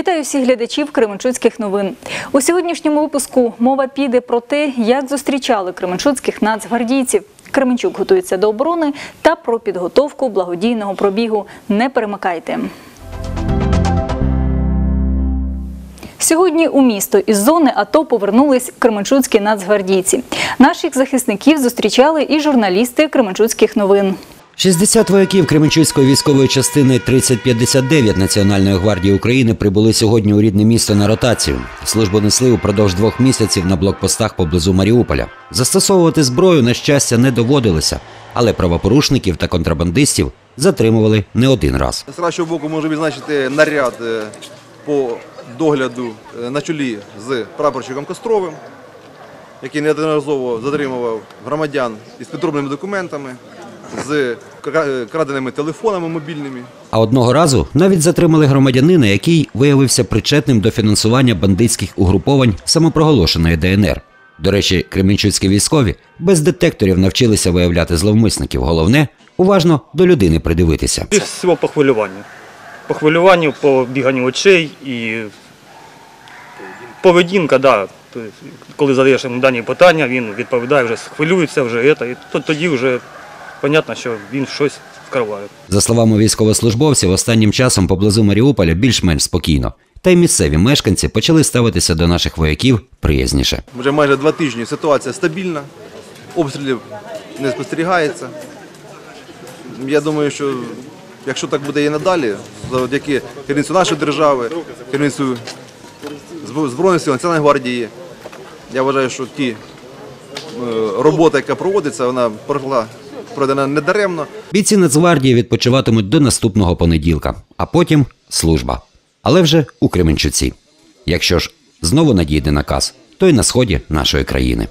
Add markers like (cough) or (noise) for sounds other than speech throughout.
Вітаю всіх глядачів Кременчуцьких новин. У сьогоднішньому випуску мова піде про те, як зустрічали кременчуцьких нацгвардійців. Кременчук готується до оборони та про підготовку благодійного пробігу. Не перемикайте. Сьогодні у місто із зони АТО повернулись кременчуцькі нацгвардійці. Наших захисників зустрічали і журналісти Кременчуцьких новин. 60 вояків Кременчуцької військової частини 3059 Національної гвардії України прибули сьогодні у рідне місто на ротацію. Службу несли упродовж двох місяців на блокпостах поблизу Маріуполя. Застосовувати зброю, на щастя, не доводилося, але правопорушників та контрабандистів затримували не один раз. З кращого боку можу відзначити наряд е, по догляду е, на чолі з прапорщиком Костровим, який неодноразово затримував громадян із підробними документами, з кра- краденими телефонами мобільними. А одного разу навіть затримали громадянина, який виявився причетним до фінансування бандитських угруповань самопроголошеної ДНР. До речі, кременчуцькі військові без детекторів навчилися виявляти зловмисників. Головне уважно до людини придивитися. Більш всього по хвилюванню. По хвилюванню, по біганню очей і поведінка, да. Тобто, Коли задаєш йому дані питання, він відповідає, вже хвилюється, вже це, і тоді вже зрозуміло, що він щось скриває. За словами військовослужбовців, останнім часом поблизу Маріуполя більш-менш спокійно. Та й місцеві мешканці почали ставитися до наших вояків приязніше. Вже майже два тижні ситуація стабільна, обстрілів не спостерігається. Я думаю, що якщо так буде і надалі, завдяки керівництву нашої держави, керівництву Збро- Збройних сил Національної гвардії, я вважаю, що ті е, робота, яка проводиться, вона пройшла пройдена недаремно. Бійці Нацгвардії відпочиватимуть до наступного понеділка, а потім служба. Але вже у Кременчуці. Якщо ж знову надійде наказ, то й на сході нашої країни.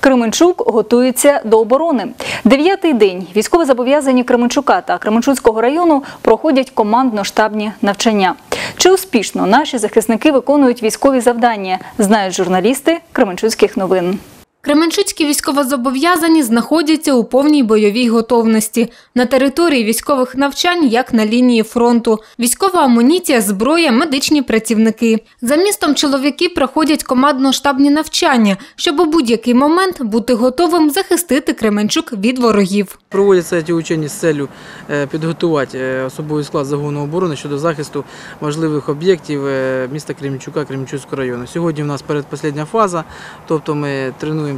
Кременчук готується до оборони. Дев'ятий день військовозобов'язані Кременчука та Кременчуцького району проходять командно-штабні навчання. Чи успішно наші захисники виконують військові завдання, знають журналісти Кременчуцьких новин. Кременчуцькі військовозобов'язані знаходяться у повній бойовій готовності на території військових навчань, як на лінії фронту. Військова амуніція, зброя, медичні працівники. За містом чоловіки проходять командно-штабні навчання, щоб у будь-який момент бути готовим захистити Кременчук від ворогів. Проводяться ці учені з целью е, підготувати е, особовий склад загону оборони щодо захисту важливих об'єктів е, міста Кремчука, Кремчуцького району. Сьогодні в нас передпослідня фаза, тобто ми тренуємося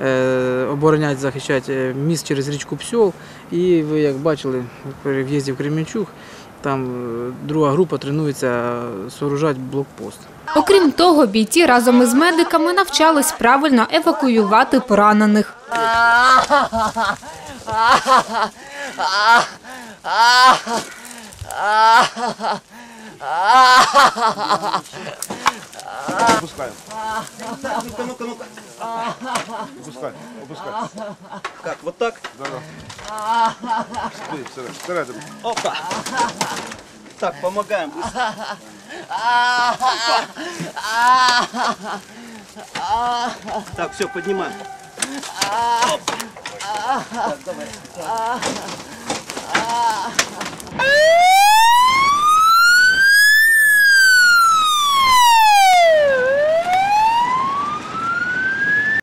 е, обороняти, захищати е, міст через річку Псьол. І ви, як бачили, при в'їзді в Кременчук, там е, друга група тренується сооружати блокпост. Окрім того, бійці разом із медиками навчались правильно евакуювати поранених. (laughs) Опускаємо. Ну-ка, ну-ка, ну-ка. Опускай, опускай. Як, вот так? Сюди, всередину, всередину. Опа. Так, допомагаємо. Так, все, піднімаємо.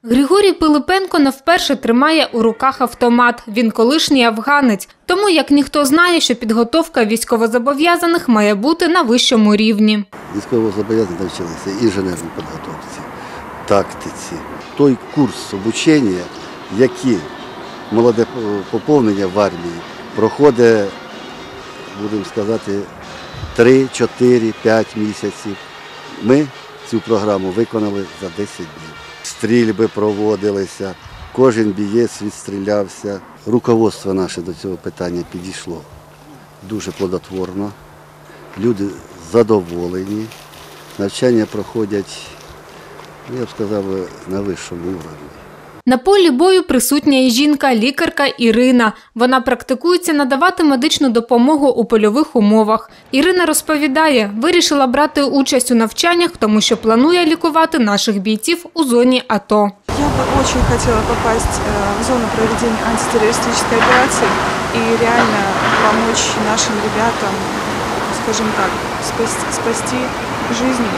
Григорій Пилипенко не вперше тримає у руках автомат. Він колишній афганець. Тому як ніхто знає, що підготовка військовозобов'язаних має бути на вищому рівні. Військовозобов'язані навчилися і інженерній підготовці, тактиці. Той курс обучення, який молоде поповнення в армії проходить, будемо сказати, 3, 4, 5 місяців. Ми цю програму виконали за 10 днів. Стрільби проводилися, кожен бієць відстрілявся. Руководство наше до цього питання підійшло дуже плодотворно. Люди задоволені. Навчання проходять, я б сказав, на вищому уровні. На полі бою присутня і жінка, лікарка Ірина. Вона практикується надавати медичну допомогу у польових умовах. Ірина розповідає, вирішила брати участь у навчаннях, тому що планує лікувати наших бійців у зоні АТО. Я бы очень хотела попасть э, в зону проведения антитеррористической операции и реально помочь нашим ребятам, скажем так, спасти, спасти жизни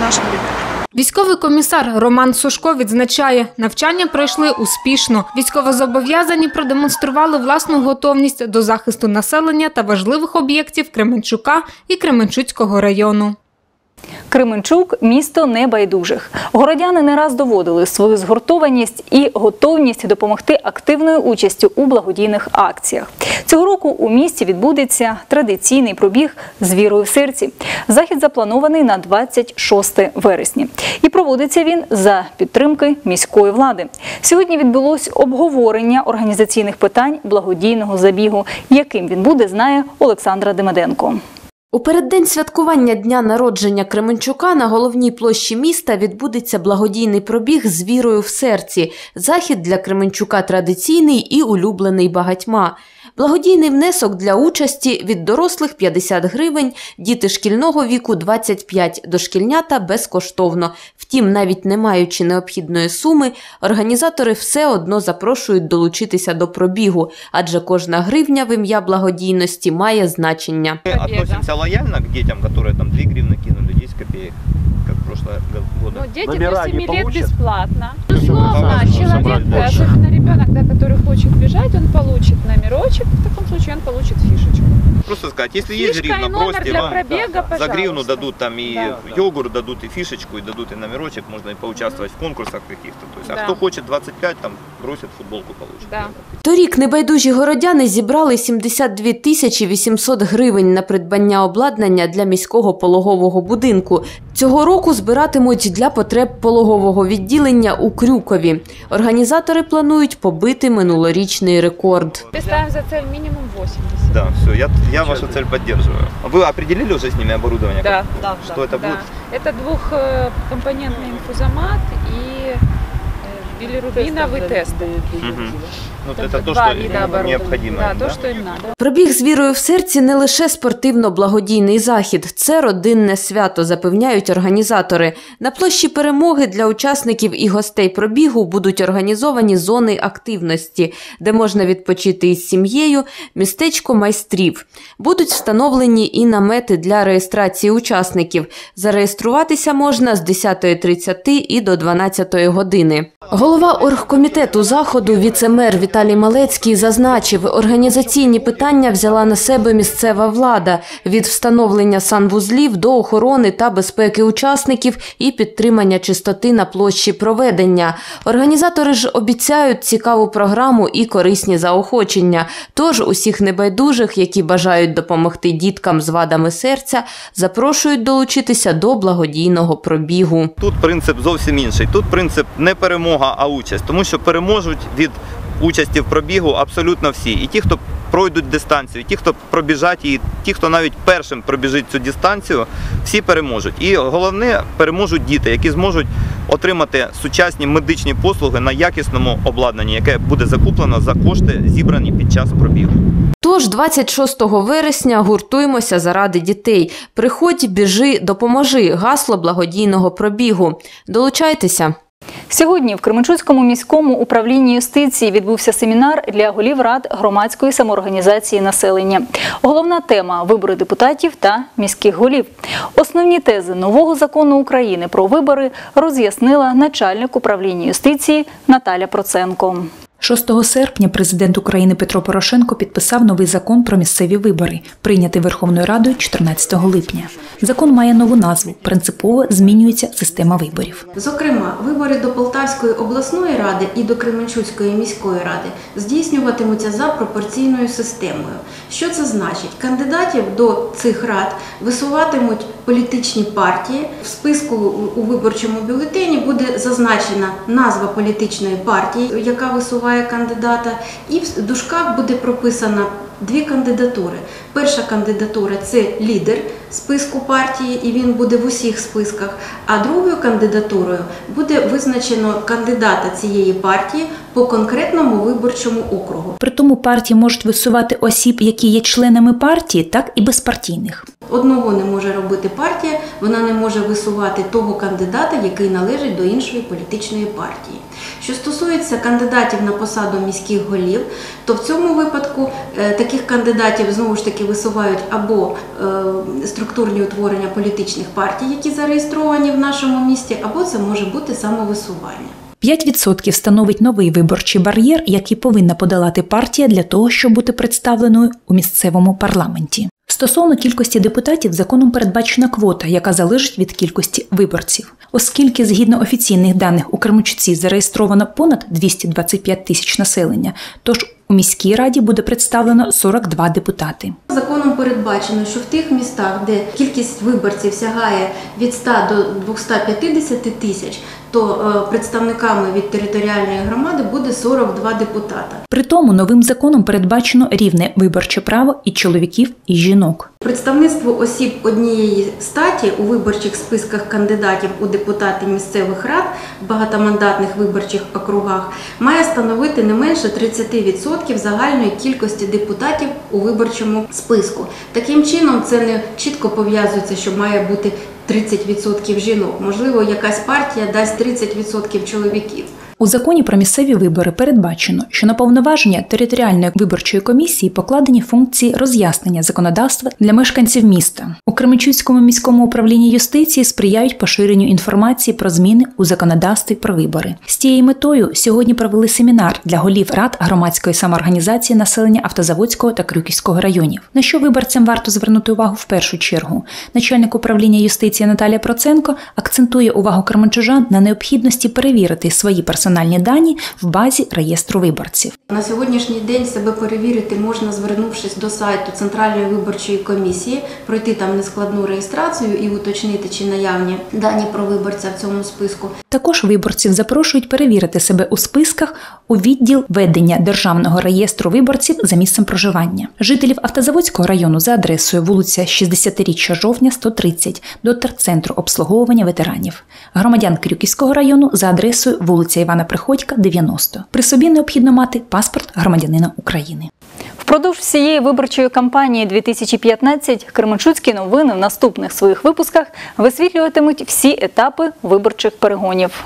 наших ребят. Військовий комісар Роман Сушко відзначає, навчання пройшли успішно. Військовозобов'язані продемонстрували власну готовність до захисту населення та важливих об'єктів Кременчука і Кременчуцького району. Кременчук місто небайдужих. Городяни не раз доводили свою згуртованість і готовність допомогти активною участю у благодійних акціях. Цього року у місті відбудеться традиційний пробіг з вірою в серці. Захід запланований на 26 вересня. І проводиться він за підтримки міської влади. Сьогодні відбулось обговорення організаційних питань благодійного забігу. Яким він буде, знає Олександра Демеденко. У переддень святкування дня народження Кременчука на головній площі міста відбудеться благодійний пробіг з вірою в серці. Захід для Кременчука традиційний і улюблений багатьма. Благодійний внесок для участі від дорослих 50 гривень, діти шкільного віку 25, дошкільнята безкоштовно. Втім, навіть не маючи необхідної суми, організатори все одно запрошують долучитися до пробігу, адже кожна гривня в ім'я благодійності має значення. Мы относимся лояльно к детям, которые там 2 гривны кинули, 10 копеек, Прошлые годы. Ну, детям Номера до 7 не лет получат? бесплатно. Ну, Безусловно, хорошо, человек, собрать больше. особенно ребенок, да, который хочет бежать, он получит номерочек, в таком случае он получит фишечку. Просто сказать, если есть Фишка гривна, и номер бросьте вам пробега, за пожалуйста. гривну дадут там и Да. йогурт, дадут и фишечку, и дадут и номерочек, можно и поучаствовать в конкурсах каких-то. То есть, Да. А кто хочет 25, там бросит футболку, получит. Да. Торік небайдужі городяни зібрали 72 тисячі 800 гривень на придбання обладнання для міського пологового будинку. Цього року збиратимуть для потреб пологового відділення у Крюкові. Організатори планують побити минулорічний рекорд. Мы ставим за цель минимум 80. Да, все, я, я вашу цель поддерживаю. Вы определили уже с ними оборудование? Да, Как- Что это Да. будет? Это двухкомпонентный инфузомат и э, билирубиновый тесты. Мгм. Ну, Тобто это то, два что вида оборудования. необходимо. Да, им, то, что им надо. Пробіг з вірою в серці не лише спортивно-благодійний захід, це родинне свято, запевняють організатори. На площі перемоги для учасників і гостей пробігу будуть організовані зони активності, де можна відпочити із сім'єю, містечко майстрів. Будуть встановлені і намети для реєстрації учасників. Зареєструватися можна з 10.30 і до 12 години. Голова оргкомітету заходу, віце-мер Віталій Малецький зазначив, організаційні питання взяла на себе місцева влада від встановлення санвузлів до охорони та безпеки учасників і підтримання чистоти на площі проведення. Організатори ж обіцяють цікаву програму і корисні заохочення. Тож усіх небайдужих, які бажають допомогти діткам з вадами серця, запрошують долучитися до благодійного пробігу. Тут принцип зовсім інший. Тут принцип не перемога, а участь. Тому що переможуть від участі в пробігу абсолютно всі. І ті, хто пройдуть дистанцію, і ті, хто пробіжать, і ті, хто навіть першим пробіжить цю дистанцію, всі переможуть. І головне переможуть діти, які зможуть отримати сучасні медичні послуги на якісному обладнанні, яке буде закуплено за кошти, зібрані під час пробігу. Тож 26 вересня гуртуємося заради дітей. Приходь, біжи, допоможи. Гасло благодійного пробігу. Долучайтеся. Сьогодні в Кременчуцькому міському управлінні юстиції відбувся семінар для голів рад громадської самоорганізації населення. Головна тема вибори депутатів та міських голів. Основні тези нового закону України про вибори роз'яснила начальник управління юстиції Наталя Проценко. 6 серпня президент України Петро Порошенко підписав новий закон про місцеві вибори, прийнятий Верховною Радою 14 липня. Закон має нову назву. Принципово змінюється система виборів. Зокрема, вибори до Полтавської обласної ради і до Кременчуцької міської ради здійснюватимуться за пропорційною системою. Що це значить? Кандидатів до цих рад висуватимуть політичні партії. В списку у виборчому бюлетені буде зазначена назва політичної партії, яка висуває кандидата, і в дужках буде прописана дві кандидатури. Перша кандидатура це лідер списку партії, і він буде в усіх списках. А другою кандидатурою буде визначено кандидата цієї партії по конкретному виборчому округу. При тому партії можуть висувати осіб, які є членами партії, так і безпартійних. Одного не може робити партія, вона не може висувати того кандидата, який належить до іншої політичної партії. Що стосується кандидатів на посаду міських голів, то в цьому випадку е, таких кандидатів знову ж таки висувають або е, структурні утворення політичних партій, які зареєстровані в нашому місті, або це може бути самовисування. 5% становить новий виборчий бар'єр, який повинна подолати партія для того, щоб бути представленою у місцевому парламенті. Стосовно кількості депутатів, законом передбачена квота, яка залежить від кількості виборців. Оскільки, згідно офіційних даних, у Кременчуці зареєстровано понад 225 тисяч населення, тож у міській раді буде представлено 42 депутати. Законом передбачено, що в тих містах, де кількість виборців сягає від 100 до 250 тисяч, то е, представниками від територіальної громади буде 42 депутата. При тому новим законом передбачено рівне виборче право і чоловіків, і жінок. Представництво осіб однієї статі у виборчих списках кандидатів у депутати місцевих рад в багатомандатних виборчих округах має становити не менше 30% загальної кількості депутатів у виборчому списку. Таким чином, це не чітко пов'язується, що має бути 30% жінок. Можливо, якась партія дасть 30% чоловіків. У законі про місцеві вибори передбачено, що на повноваження територіальної виборчої комісії покладені функції роз'яснення законодавства для мешканців міста. У Кременчуцькому міському управлінні юстиції сприяють поширенню інформації про зміни у законодавстві про вибори. З тією метою сьогодні провели семінар для голів рад громадської самоорганізації населення Автозаводського та Крюківського районів. На що виборцям варто звернути увагу в першу чергу? Начальник управління юстиції Наталія Проценко акцентує увагу кременчужан на необхідності перевірити свої персональні дані в базі реєстру виборців. На сьогоднішній день себе перевірити можна, звернувшись до сайту Центральної виборчої комісії, пройти там нескладну реєстрацію і уточнити, чи наявні дані про виборця в цьому списку. Також виборців запрошують перевірити себе у списках у відділ ведення державного реєстру виборців за місцем проживання. Жителів Автозаводського району за адресою вулиця 60-річчя жовтня 130 до терцентру обслуговування ветеранів. Громадян Крюківського району за адресою вулиця Івана Приходька 90. При собі необхідно мати паспорт громадянина України. Впродовж всієї виборчої кампанії 2015 Кременчуцькі новини в наступних своїх випусках висвітлюватимуть всі етапи виборчих перегонів.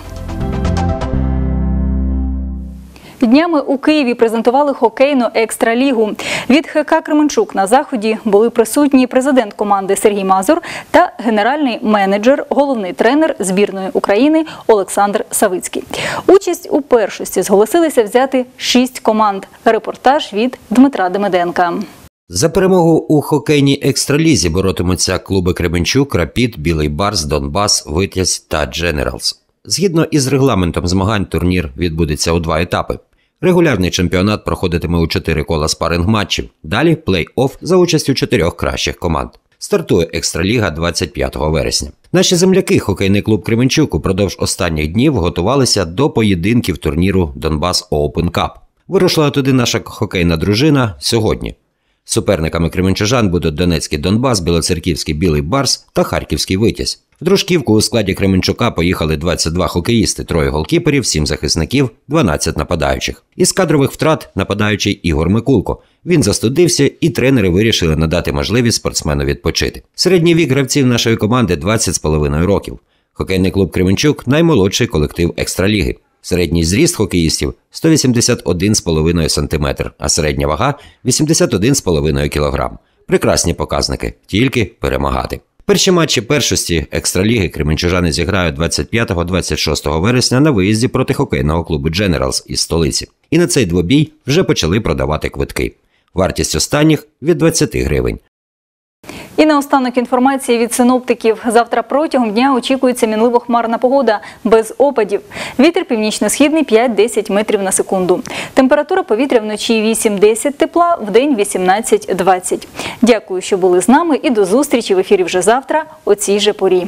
Днями у Києві презентували хокейну екстралігу. Від ХК Кременчук на заході були присутні президент команди Сергій Мазур та генеральний менеджер, головний тренер збірної України Олександр Савицький. Участь у першості зголосилися взяти шість команд. Репортаж від Дмитра Демиденка. За перемогу у хокейній екстралізі боротимуться клуби Кременчук, Рапід, Білий Барс, Донбас, Витязь та Дженералс. Згідно із регламентом змагань, турнір відбудеться у два етапи. Регулярний чемпіонат проходитиме у чотири кола спаринг матчів. Далі плей-офф за участю чотирьох кращих команд. Стартує екстраліга 25 вересня. Наші земляки, хокейний клуб Кременчук, упродовж останніх днів готувалися до поєдинків турніру Донбас Open Cup. Вирушила туди наша хокейна дружина сьогодні. Суперниками кременчужан будуть Донецький Донбас, Білоцерківський Білий Барс та Харківський Витязь. В дружківку у складі Кременчука поїхали 22 хокеїсти, троє голкіперів, 7 захисників, 12 нападаючих. Із кадрових втрат нападаючий Ігор Микулко. Він застудився, і тренери вирішили надати можливість спортсмену відпочити. Середній вік гравців нашої команди 20 з половиною років. Хокейний клуб Кременчук наймолодший колектив екстраліги. Середній зріст хокеїстів 181,5 см, а середня вага 81,5 кг. Прекрасні показники, тільки перемагати. Перші матчі першості екстраліги кременчужани зіграють 25-26 вересня на виїзді проти хокейного клубу Дженералс із столиці. І на цей двобій вже почали продавати квитки. Вартість останніх від 20 гривень. І наостанок інформації від синоптиків. Завтра протягом дня очікується мінливо-хмарна погода без опадів. Вітер північно-східний 5-10 метрів на секунду. Температура повітря вночі 8-10 тепла, в день 18-20. Дякую, що були з нами і до зустрічі в ефірі вже завтра о цій же порі.